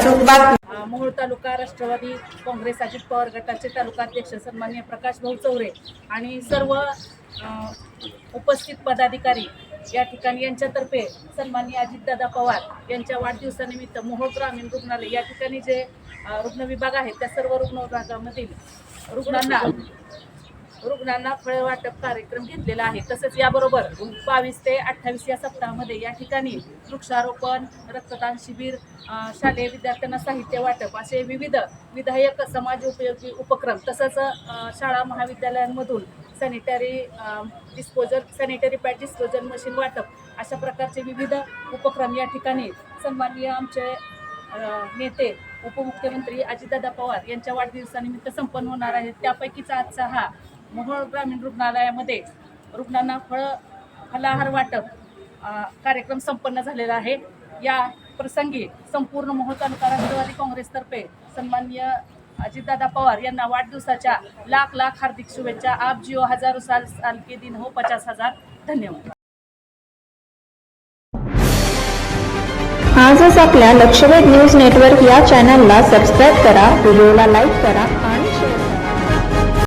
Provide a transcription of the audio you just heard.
अचूक बातमी मोहोळ तालुका राष्ट्रवादी काँग्रेस अजित पवार गटाचे तालुका अध्यक्ष सन्मान्य प्रकाश भाऊ चौरे आणि सर्व उपस्थित पदाधिकारी या ठिकाणी यांच्यातर्फे सन्मान्य अजितदादा पवार यांच्या वाढदिवसानिमित्त मोहोळ ग्रामीण रुग्णालय या ठिकाणी जे रुग्ण विभाग आहेत त्या सर्व रुग्ण विभागामधील रुग्णांना रुग्णांना फळे वाटप कार्यक्रम घेतलेला आहे. तसेच याबरोबर बावीस ते अठ्ठावीस या सप्ताहामध्ये या ठिकाणी वृक्षारोपण रक्तदान शिबिर शालेय विद्यार्थ्यांना साहित्य वाटप असे विविध विधायक समाज उपयोगी उपक्रम तसंच शाळा महाविद्यालयांमधून sanitary disposal sanitary pad disposal machine वाटप अशा प्रकारचे विविध उपक्रम या ठिकाणी सन्माननीय आमचे नेते उपमुख्यमंत्री अजितदादा पवार यांच्या वाढदिवसानिमित्त संपन्न होणार आहेत. त्यापैकीचा आजचा हा मोहोळ ग्रामीण रुग्णालयामध्ये रुग्णांना फळ फलाहार वाटप कार्यक्रम संपन्न झालेला आहे. या प्रसंगी संपूर्ण मोहोळ तालुका राष्ट्रवादी काँग्रेसतर्फे सन्माननीय अजितदादा पवार यांना वाढदिवसाच्या लाख लाख हार्दिक शुभेच्छा. आप जिओ हजारो साल साल के दिन हो. पचास हजार. धन्यवाद. आजच आपल्या लक्षवेध न्यूज नेटवर्क या चॅनलला सबस्क्राईब करा व्हिडिओला लाईक करा.